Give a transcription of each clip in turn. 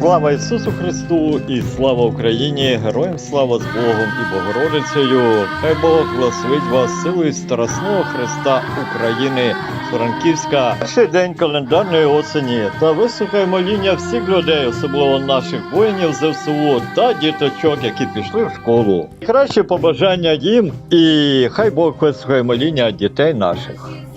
Слава Ісусу Христу і слава Україні! Героям слава з Богом і Богородицею! Хай Бог благословить вас силою Страсного Христа України Франківська. Перший день календарної осені та вислухай моління всіх людей, особливо наших воїнів ЗСУ та діточок, які пішли в школу. Краще побажання їм і хай Бог вислухає моління дітей наших.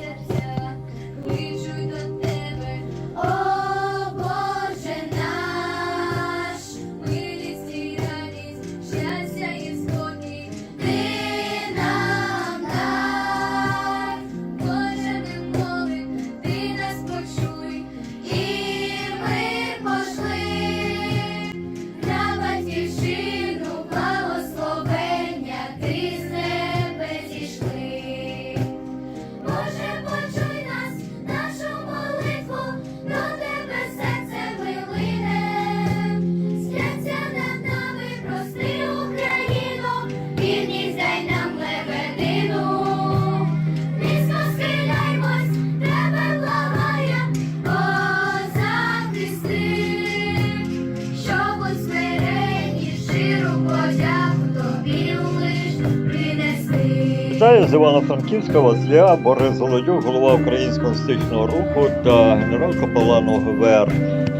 З Івано-Франківська Василя, Борис Голодюк, голова Українського стичного руху та генерал капелан ОГВР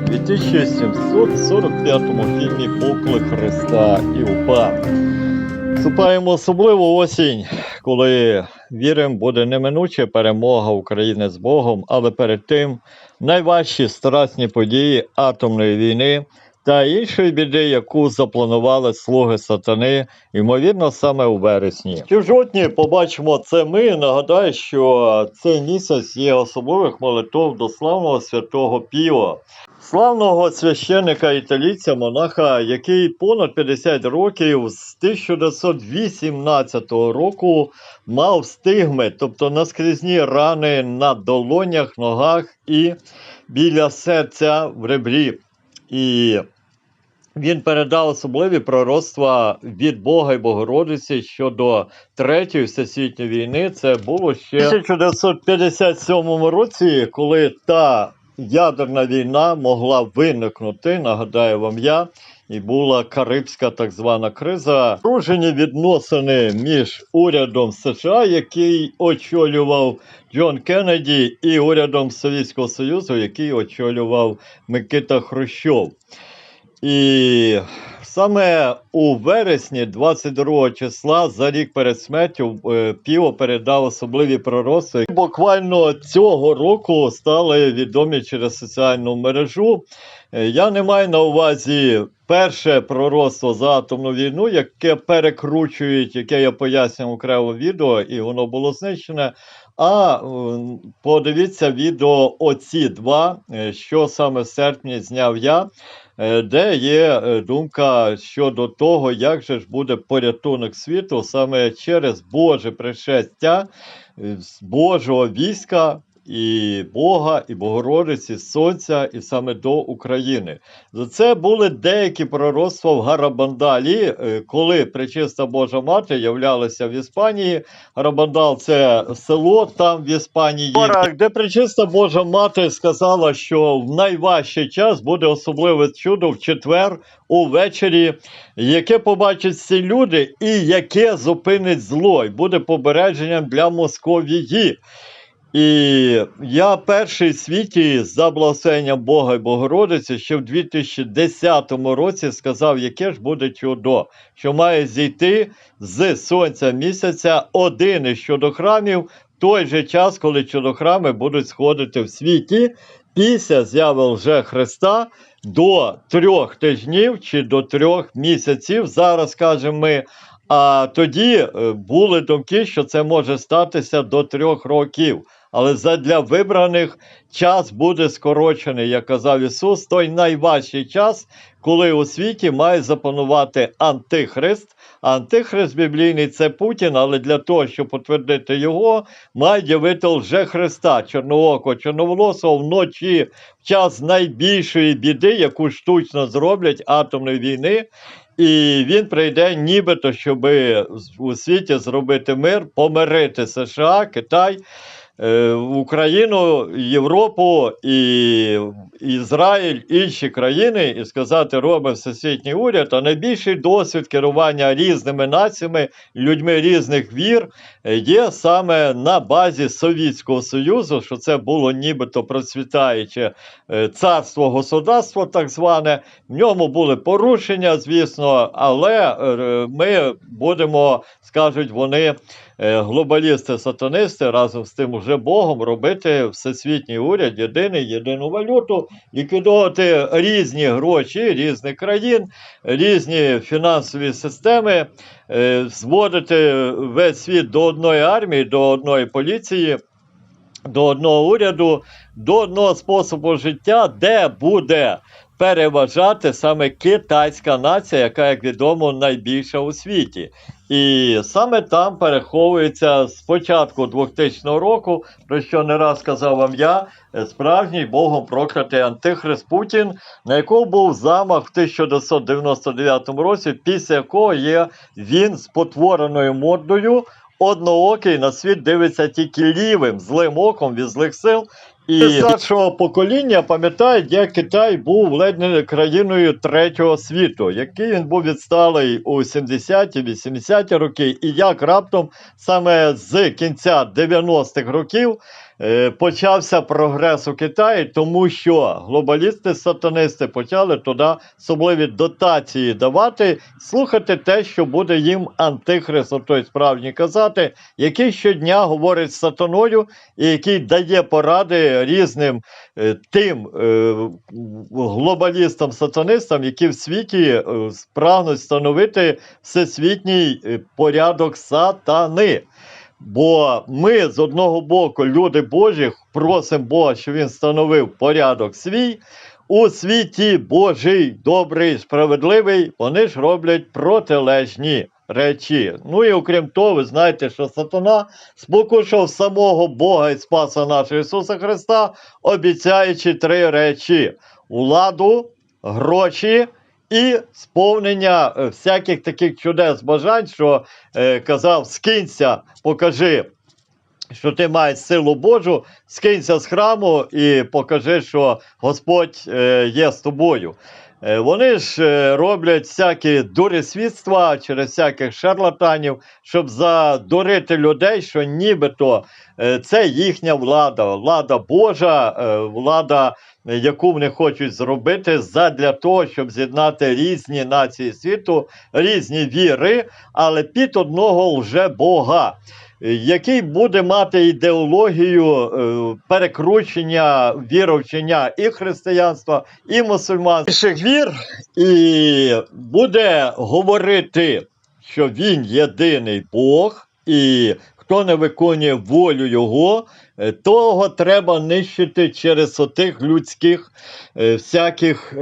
у 2745 фільмі Поклик Христа і УПА. Вступаємо особливу осінь, коли віримо, буде неминуча перемога України з Богом, але перед тим найважчі страсні події атомної війни та іншої біди, яку запланували слуги сатани, ймовірно, саме у вересні. Чи в жовтні побачимо це ми. Нагадаю, що цей місяць є особливих молитов до славного святого Піо. Славного священника італійця монаха, який понад 50 років з 1918 року мав стигми, тобто наскрізні рани на долонях, ногах і біля серця в ребрі. І він передав особливі пророцтва від Бога і Богородиці щодо Третьої всесвітньої війни. Це було ще в 1957 році, коли та ядерна війна могла виникнути, нагадаю вам я. І була Карибська так звана криза. Пружені відносини між урядом США, який очолював Джон Кеннеді, і урядом Совєтського Союзу, який очолював Микита Хрущов. І саме у вересні 22 числа, за рік перед смертю, е, Піо передав особливі пророцтва. Буквально цього року стали відомі через соціальну мережу. Е, Я не маю на увазі перше пророцтво за атомну війну, яке перекручують, яке я пояснював окремо відео, і воно було знищене. А е, подивіться відео оці два, що саме в серпні зняв я, де є е, думка щодо того, як же ж буде порятунок світу саме через Боже пришестя е, Божого війська. І Бога, і Богородиці, Сонця, і саме до України. За це були деякі пророцтва в Гарабандалі, е, коли Пречиста Божа Мати являлася в Іспанії. Гарабандал це село там в Іспанії, де Пречиста Божа Мати сказала, що в найважчий час буде особливе чудо в четвер увечері, яке побачать всі люди, і яке зупинить зло, і буде побереженням для Московії. І я перший світі за благословенням Бога і Богородиці ще в 2010 році сказав, яке ж буде чудо, що має зійти з сонця місяця один із чудохрамів в той же час, коли чудохрами будуть сходити в світі після зяви лже Христа до трьох тижнів чи до трьох місяців. Зараз кажемо ми. А тоді е, були думки, що це може статися до трьох років. Але задля вибраних час буде скорочений, як казав Ісус, той найважчий час, коли у світі має запанувати Антихрист. Антихрист біблійний це Путін, але для того, щоб потвердити його, має явити лже Христа, чорноокого, чорноволосого вночі, в час найбільшої біди, яку штучно зроблять атомної війни. І він прийде нібито, щоб у світі зробити мир, помирити США, Китай. Е, Україну, Європу і Ізраїль, інші країни, і сказати, робить всесвітній уряд, а найбільший досвід керування різними націями, людьми різних вір е, є саме на базі Совєтського Союзу, що це було нібито процвітаюче е, царство государство, так зване. В ньому були порушення, звісно, але ми будемо, скажуть вони, е, глобалісти-сатанисти разом з тим уже Богом робити всесвітній уряд, єдиний, єдину валюту, ліквідовувати різні гроші різних країн, різні фінансові системи, е, зводити весь світ до одної армії, до одної поліції. До одного уряду, до одного способу життя, де буде переважати саме китайська нація, яка, як відомо, найбільша у світі. І саме там переховується з початку 2000 року, про що не раз казав вам я, справжній богом проклятий антихрист Путін, на якого був замах в 1999 році, після якого є він з потвореною мордою, одноокий на світ дивиться тільки лівим, злим оком від злих сил. І старшого покоління пам'ятають, як Китай був ледь не країною третього світу, який він був відсталий у 70-ті, 80-ті роки, і як раптом саме з кінця 90-х років почався прогрес у Китаї, тому що глобалісти-сатанисти почали туди особливі дотації давати, слухати те, що буде їм антихрист, той справжній казати, який щодня говорить з сатаною і який дає поради різним е, тим е, глобалістам-сатанистам, які в світі е, прагнуть встановити всесвітній е, порядок сатани. Бо ми з одного боку, люди Божі, просимо Бога, щоб він встановив порядок свій. У світі Божий, добрий, справедливий, вони ж роблять протилежні речі. Ну і окрім того, ви знаєте, що сатана спокушав самого Бога і Спаса нашого Ісуса Христа, обіцяючи три речі: владу, гроші і сповнення е, всяких таких чудес бажань, що е, казав: скинься, покажи. Що ти маєш силу Божу, скинься з храму і покажи, що Господь е, є з тобою. Е, Вони ж е, роблять всякі дурисвідства через всяких шарлатанів, щоб задурити людей, що нібито е, це їхня влада, влада Божа, влада, яку вони хочуть зробити задля того, щоб з'єднати різні нації світу, різні віри, але під одного лже Бога. Який буде мати ідеологію е, перекручення віровчення і християнства, і мусульманства? Вір, і буде говорити, що він єдиний Бог, і хто не виконує волю Його, е, того треба нищити через отих людських е, всяких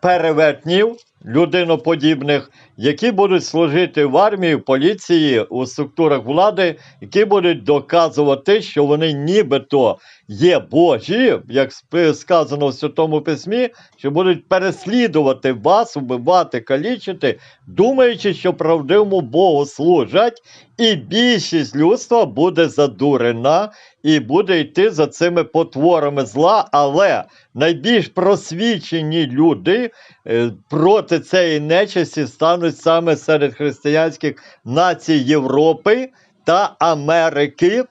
перевертнів, людиноподібних, які будуть служити в армії, в поліції, у структурах влади, які будуть доказувати, що вони нібито є Божі, як сказано в Святому Письмі, що будуть переслідувати вас, вбивати, калічити, думаючи, що правдивому Богу служать, і більшість людства буде задурена і буде йти за цими потворами зла, але найбільш просвічені люди е, проти цієї нечисті стануть саме серед християнських націй Європи та Америки.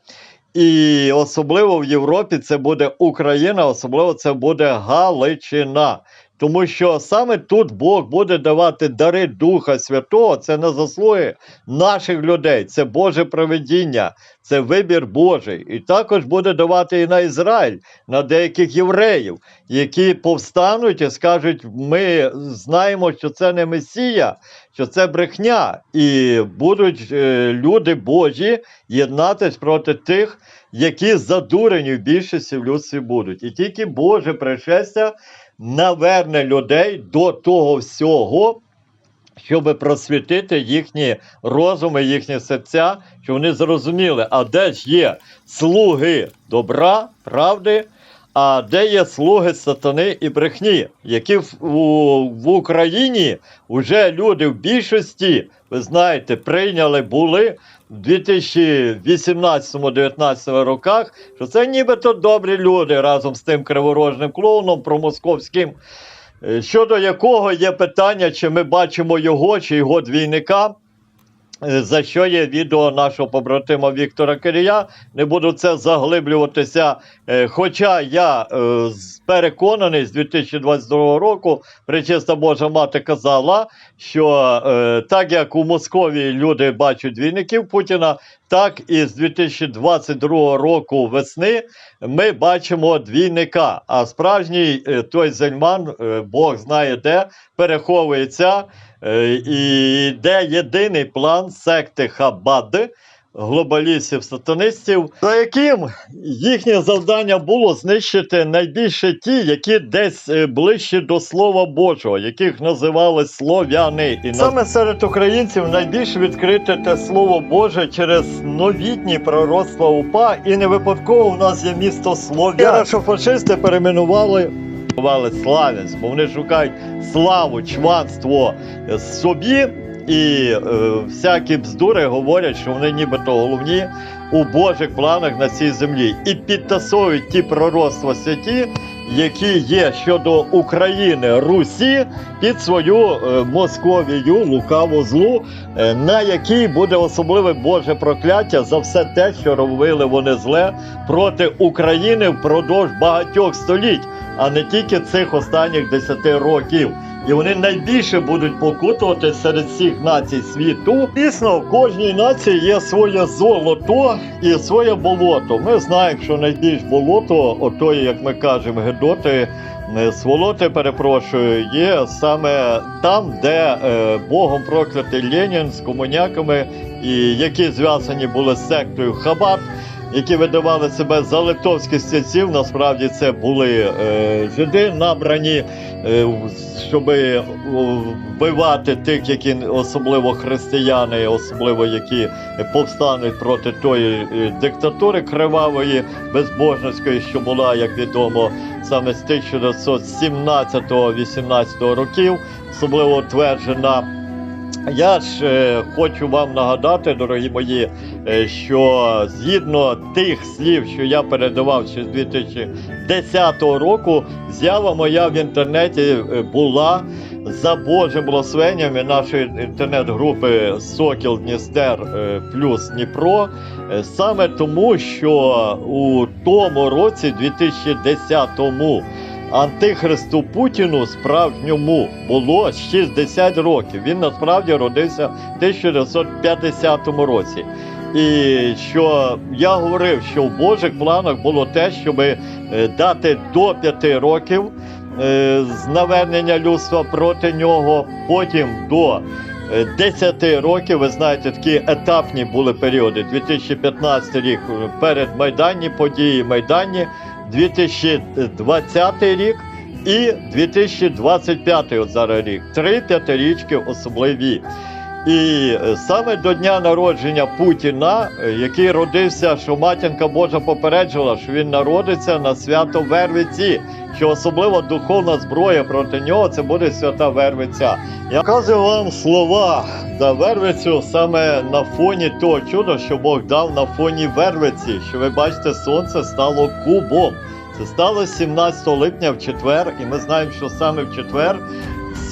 І особливо в Європі це буде Україна, особливо це буде Галичина. Тому що саме тут Бог буде давати дари Духа Святого, це не заслуги наших людей, це Боже проведіння, це вибір Божий. І також буде давати і на Ізраїль, на деяких євреїв, які повстануть і скажуть: ми знаємо, що це не Месія, що це брехня, і будуть е, люди Божі єднатись проти тих, які задурені в більшості в людстві будуть. І тільки Боже пришестя наверне людей до того всього, щоб просвітити їхні розуми, їхні серця, щоб вони зрозуміли, а де ж є слуги добра, правди, А де є слуги сатани і брехні, які в, у, в Україні вже люди в більшості, ви знаєте, прийняли були в 2018-19 роках, що це нібито добрі люди разом з тим криворожним клоуном промосковським, е, щодо якого є питання, чи ми бачимо його, чи його двійника. За що є відео нашого побратима Віктора Кирія. Не буду це заглиблюватися. Е, Хоча я е, переконаний з 2022 року, Пречиста Божа мати казала, що е, так як у Московії люди бачать двійників Путіна, так і з 2022 року весни ми бачимо двійника. А справжній е, той зельман, е, Бог знає де, переховується. Е, І де єдиний план секти Хабад, глобалістів, сатанистів, за яким їхнє завдання було знищити найбільше ті, які десь е, ближче до Слова Божого, яких називали слов'яни. І саме серед українців найбільш відкрите те Слово Боже через новітні пророцтва УПА, і не випадково в нас є місто Слов'ян. що фашисти перейменували Вали Славянськ, бо вони шукають славу, чванство е, собі, і е, всякі бздури говорять, що вони нібито головні у Божих планах на цій землі. І підтасовують ті пророцтва святі, які є щодо України, Русі під свою е, Московію, лукаву злу, е, на якій буде особливе Боже прокляття за все те, що робили вони зле проти України впродовж багатьох століть а не тільки цих останніх 10 років. І вони найбільше будуть покутувати серед всіх націй світу. Дійсно, в кожній нації є своє золото і своє болото. Ми знаємо, що найбільш болото, отої, як ми кажемо, гедоти, е, сволоти, перепрошую, є саме там, де е, Богом проклятий Ленін з комуняками, і які зв'язані були з сектою Хабат які видавали себе за литовських стільців, насправді це були е, жиди, набрані, е, щоб вбивати тих, які особливо християни, особливо які повстануть проти тої е, диктатури кривавої, безбожницької, що була, як відомо, саме з 1917-18 років, особливо утверджена. Я ж е, хочу вам нагадати, дорогі мої, е, що згідно тих слів, що я передавав ще з 2010 року, з'ява моя в інтернеті е, була за Божим благословенням нашої інтернет-групи Сокіл Дністер плюс Дніпро. Саме тому, що у тому році, 2010-му, Антихристу Путіну справжньому було 60 років. Він насправді родився в 1950 році. І що я говорив, що в Божих планах було те, щоб дати до 5 років е, з навернення людства проти нього, потім до е, 10 років. Ви знаєте, такі етапні були періоди. 2015 рік е, перед майданні події майданні. 2020 рік і 2025 от зараз рік. Три п'ятирічки особливі. І е, саме до дня народження Путіна, е, який родився, що матінка Божа попереджувала, що він народиться на свято Вервиці, що особливо духовна зброя проти нього це буде свята Вервиця. Я показую вам слова за Вервицю саме на фоні того чуда, що Бог дав на фоні Вервиці, що ви бачите, сонце стало кубом. Це сталося 17 липня в четвер, і ми знаємо, що саме в четвер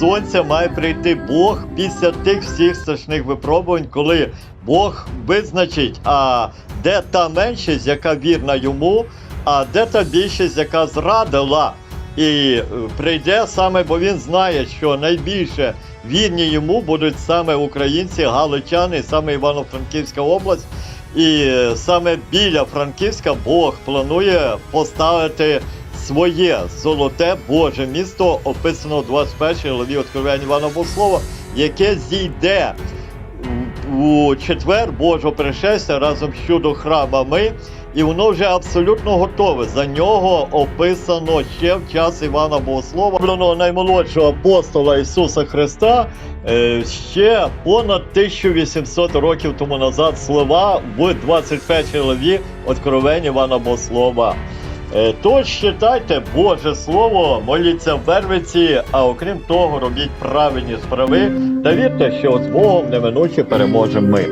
сонця має прийти Бог після тих всіх страшних випробувань, коли Бог визначить, а де та меншість, яка вірна йому, а де та більшість, яка зрадила. І е, прийде саме, бо він знає, що найбільше вірні йому будуть саме українці, галичани, саме Івано-Франківська область. І е, саме біля Франківська Бог планує поставити своє золоте Боже місто, описано в 21 главі Откровення Івана Богослова, яке зійде у- четвер Божого пришестя разом з чудо храмами. І воно вже абсолютно готове. За нього описано ще в час Івана Богослова, наймолодшого апостола Ісуса Христа, е, ще понад 1800 років тому назад слова в 21 главі Откровень Івана Богослова. Е, Тож читайте Боже Слово, моліться в Вервиці, а окрім того, робіть правильні справи та вірте, що з Богом неминуче переможемо ми.